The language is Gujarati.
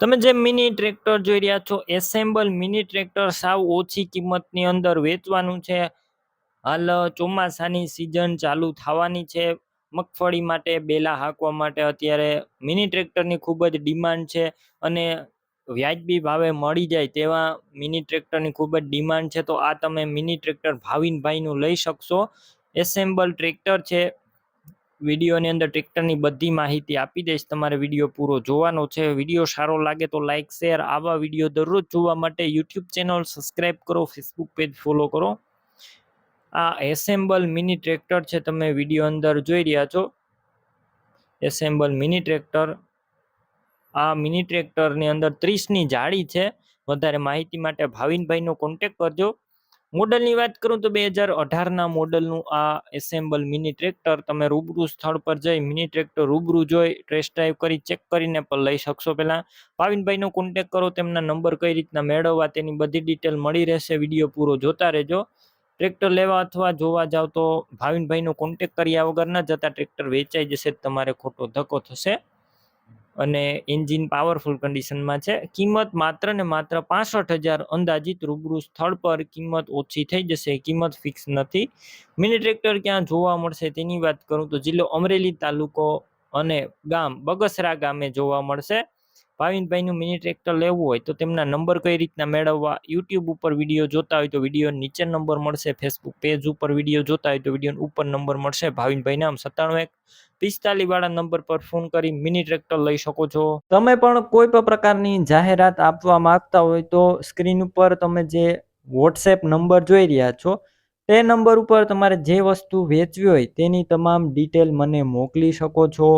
તમે જે મિની ટ્રેક્ટર જોઈ રહ્યા છો એસેમ્બલ મિની ટ્રેક્ટર સાવ ઓછી કિંમતની અંદર વેચવાનું છે. હાલ ચોમાસાની સિઝન ચાલુ થવાની છે. મગફળી માટે, બેલા હાંકવા માટે અત્યારે મિની ટ્રેક્ટરની ખૂબ જ ડિમાન્ડ છે અને વ્યાજબી ભાવે મળી જાય તેવા મિની ટ્રેક્ટરની ખૂબ જ ડિમાન્ડ છે. તો આ તમે મિની ટ્રેક્ટર ભાવિનભાઈનું લઈ શકશો. એસેમ્બલ ટ્રેક્ટર છે. વિડીયોની અંદર ટ્રેક્ટરની બધી માહિતી આપી દઈશ, તમારે વીડિયો પૂરો જોવાનો છે. વીડિયો સારો લાગે તો લાઇક શેર આવા વીડિયો દરરોજ જોવા માટે યુટ્યુબ ચેનલ સબસ્ક્રાઈબ કરો ફેસબુક પેજ ફોલો કરો. આ એસેમ્બલ મિની ટ્રેક્ટર છે, તમે વીડિયો અંદર જોઈ રહ્યા છો. એસેમ્બલ મિની ટ્રેક્ટર આ મિની ટ્રેક્ટરની અંદર ત્રીસની જાળી છે. વધારે માહિતી માટે ભાવિનભાઈનો કોન્ટેક કરજો. મોડલની વાત કરું તો બે હજાર અઢારના મોડલનું આ એસેમ્બલ મિની ટ્રેક્ટર તમે રૂબરૂ સ્થળ પર જઈ મિની ટ્રેક્ટર રૂબરૂ જોઈ, ટેસ્ટ ડ્રાઈવ કરી, ચેક કરીને પણ લઈ શકશો. પહેલાં ભાવિનભાઈનો કોન્ટેક કરો, તેમના નંબર કઈ રીતના મેળવવા, તેની બધી ડિટેલ મળી રહેશે. વીડિયો પૂરો જોતા રહેજો. ટ્રેક્ટર લેવા અથવા જોવા જાવ તો ભાવિનભાઈનો કોન્ટેક કર્યા વગર ન જતા, ટ્રેક્ટર વેચાઈ જશે, તમારે ખોટો ધક્કો થશે. અને એન્જિન પાવરફુલ કન્ડિશનમાં છે. કિંમત માત્ર ને માત્ર પાસઠ હજાર અંદાજિત રૂબરૂ સ્થળ પર કિંમત ઓછી થઈ જશે, કિંમત ફિક્સ નથી. મિની ટ્રેક્ટર ક્યાં જોવા મળશે તેની વાત કરું તો જિલ્લો અમરેલી તાલુકો અને ગામ બગસરા ગામે જોવા મળશે. ભાવિનભાઈનું મિની ટ્રેક્ટર લેવું હોય તો તેમના નંબર કઈ રીતના મેળવવા? યુટ્યુબ ઉપર વીડિયો જોતા હોય તો વીડિયો નીચે નંબર મળશે. ફેસબુક પેજ ઉપર વીડિયો જોતા હોય તો વીડિયો ઉપર નંબર મળશે. ભાવિનભાઈ નામ સત્તાણું એક. પિસ્તાલીસ વાળા નંબર પર ફોન કરી મિની ટ્રેક્ટર લઈ શકો છો. તમે પણ કોઈ પણ પ્રકારની જાહેરાત આપવા માંગતા હોય તો સ્ક્રીન ઉપર તમે જે વોટ્સએપ નંબર જોઈ રહ્યા છો, તે નંબર ઉપર તમારે જે વસ્તુ વેચવી હોય તેની તમામ ડિટેલ મને મોકલી શકો છો.